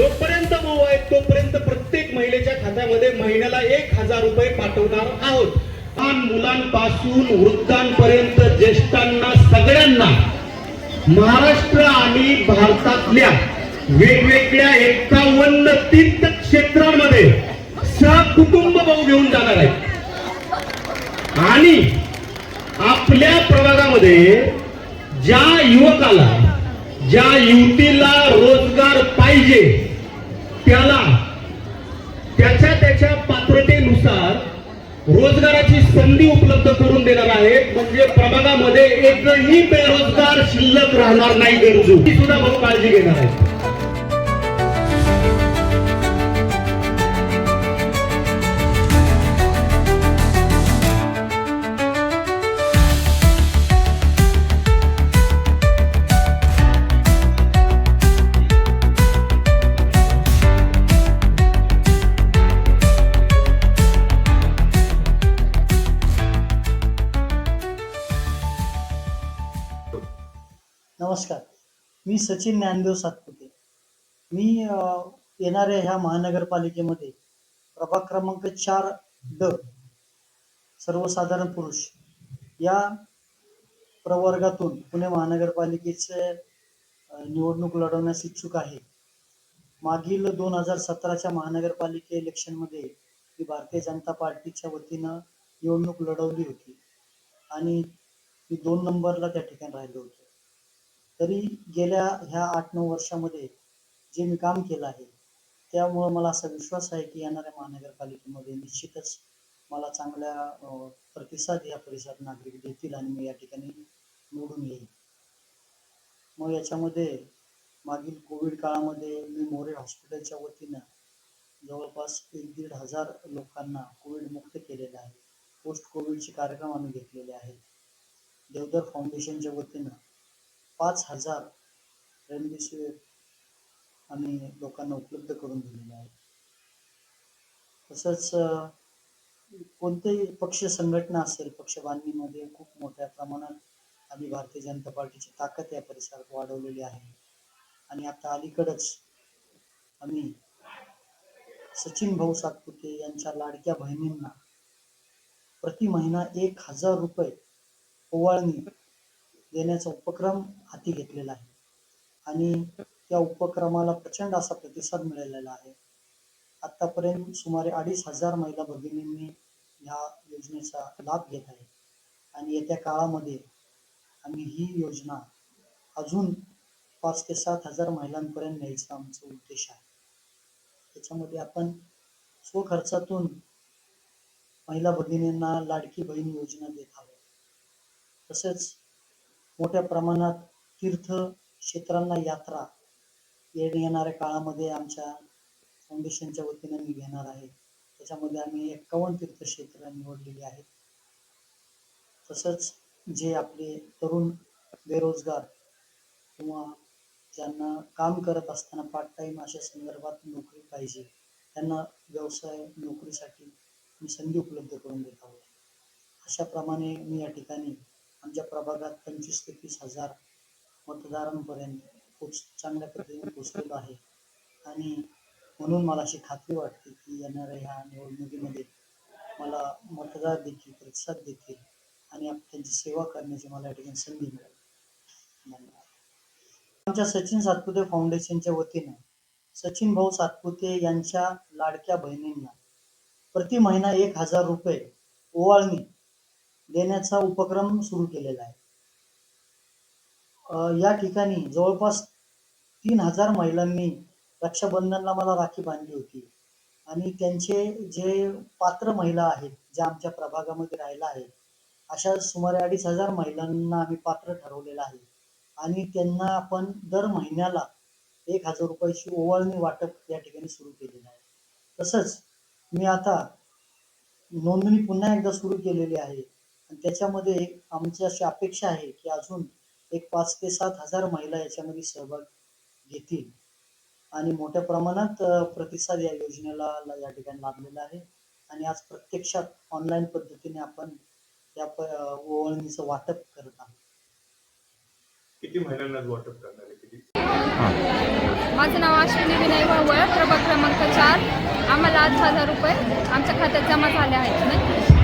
जोपर्यंत भाऊ आहे तोपर्यंत प्रत्येक महिलेच्या खात्यामध्ये महिन्याला एक हजार रुपये पाठवणार आहोत. लहान मुलांपासून वृद्धांपर्यंत ज्येष्ठांना सगळ्यांना महाराष्ट्र आणि भारतातल्या वेगवेगळ्या एकावन्न तीर्थ क्षेत्रांमध्ये सहकुटुंब भाऊ घेऊन जाणार आहेत. आणि आपल्या प्रभागामध्ये ज्या युवकाला ज्या युवतीला रोजगार पाहिजे त्याला त्याच्या त्याच्या पात्रतेनुसार रोजगाराची संधी उपलब्ध करून देणार आहेत म्हणजे प्रभागामध्ये एकही बेरोजगार शिल्लक राहणार नाही गरजू. ही सुद्धा भाऊ काळजी घेणार आहे. नमस्कार. मी सचिन ज्ञानदेव सातपुते. मी येणाऱ्या ह्या महानगरपालिकेमध्ये प्रभाग क्रमांक चार ड सर्वसाधारण पुरुष या प्रवर्गातून पुणे महानगरपालिकेचे निवडणूक लढवण्यास इच्छुक आहे. मागील दोन हजार सतराच्या महानगरपालिके इलेक्शनमध्ये मी भारतीय जनता पार्टीच्या वतीनं निवडणूक लढवली होती आणि मी दोन नंबरला त्या ठिकाणी राहिलो होतो. तरी गेल्या ह्या आठ नऊ वर्षामध्ये जे मी काम केलं आहे. त्यामुळं मला असा विश्वास आहे की येणाऱ्या महानगरपालिकेमध्ये निश्चितच मला चांगल्या प्रतिसाद या परिसरात नागरिक देतील आणि मी या ठिकाणी निवडून येईल मग याच्यामध्ये मागील कोविड काळामध्ये मी मोरे हॉस्पिटलच्या वतीनं जवळपास एक दीड हजार लोकांना कोविड मुक्त केलेलं आहे. पोस्ट कोविडचे कार्यक्रम आम्ही घेतलेले आहेत. देवधर फाउंडेशनच्या वतीनं पाच हजार रेमडेसिवीर आम्ही लोकांना उपलब्ध करून दिलेले आहे तसंच कोणतेही पक्ष संघटना असेल पक्ष बांधणीमध्ये खूप मोठ्या प्रमाणात आम्ही भारतीय जनता पार्टीची ताकद या परिसरात वाढवलेली आहे. आणि आता अलीकडच आम्ही सचिन भाऊ सातपुते यांच्या लाडक्या बहिणींना प्रति महिना एक हजार रुपये ओवाळणी देण्याचा उपक्रम हाती घेतलेला आहे. आणि त्या उपक्रमाला प्रचंड असा प्रतिसाद मिळालेला आहे. आतापर्यंत सुमारे अडीच हजार महिला भगिनींनी या योजनेचा लाभ घेत आहे. आणि येत्या काळामध्ये आम्ही ही योजना अजून पाच ते सात हजार महिलांपर्यंत न्यायचा आमचा उद्देश आहे. त्याच्यामध्ये आपण स्वखर्चातून महिला भगिनींना लाडकी बहीण योजना देत आहोत. तसेच मोठ्या प्रमाणात तीर्थ क्षेत्रांना यात्रा येणाऱ्या काळामध्ये आमच्या फाउंडेशनच्या वतीने मी घेणार आहे. त्याच्यामध्ये आम्ही एक्कावन्न तीर्थक्षेत्र निवडलेली आहेत. तसंच जे आपले तरुण बेरोजगार किंवा ज्यांना काम करत असताना पार्ट टाइम अशा संदर्भात नोकरी पाहिजे त्यांना व्यवसाय नोकरीसाठी मी संधी उपलब्ध करून देत आहोत. अशाप्रमाणे मी या ठिकाणी आमच्या प्रभागात पंचवीस ते तीस हजार मतदारांपर्यंत पोच चांगल्या पद्धतीने पोचलेलो आहे. आणि म्हणून मला अशी खात्री वाटते की येणाऱ्या ह्या निवडणुकीमध्ये मला मतदार देखील प्रतिसाद देतील आणि त्यांची सेवा करण्याची मला या ठिकाणी संधी मिळेल. आमच्या सचिन सातपुते फाउंडेशनच्या वतीनं सचिन भाऊ सातपुते यांच्या लाडक्या बहिणींना प्रति महिना एक हजार रुपये ओवाळणी देण्याचा उपक्रम सुरू केलेला आहे. या ठिकाणी जवळपास तीन हजार महिलांनी रक्षाबंधनला मला राखी बांधली होती. आणि त्यांचे जे पात्र महिला आहेत ज्या आमच्या प्रभागामध्ये राहिला आहेत अशा सुमारे अडीच हजार महिलांना आम्ही पात्र ठरवलेलं आहे. आणि त्यांना आपण दर महिन्याला एक हजार रुपयाची ओवाळणी वाटप या ठिकाणी सुरू केलेलं आहे. तसंच मी आता नोंदणी पुन्हा एकदा सुरू केलेली आहे. त्याच्यामध्ये आमची अशी अपेक्षा आहे की अजून एक पाच ते सात हजार महिला याच्यामध्ये सहभाग घेतील. आणि मोठ्या प्रमाणात प्रतिसाद या योजनेला ला- या ठिकाणी लाभलेला आहे. आणि आज प्रत्यक्षात ऑनलाईन पद्धतीने आपण या ओवाळणीचं वाटप करत आहोत. किती महिलांना वाटप करणार आहे? किती? माझं नाव अश्विनी विनय वावळ प्रभाग क्रमांक चार. आम्हाला आठ हजार रुपये आमच्या खात्यात जमा झाले आहेत. नाही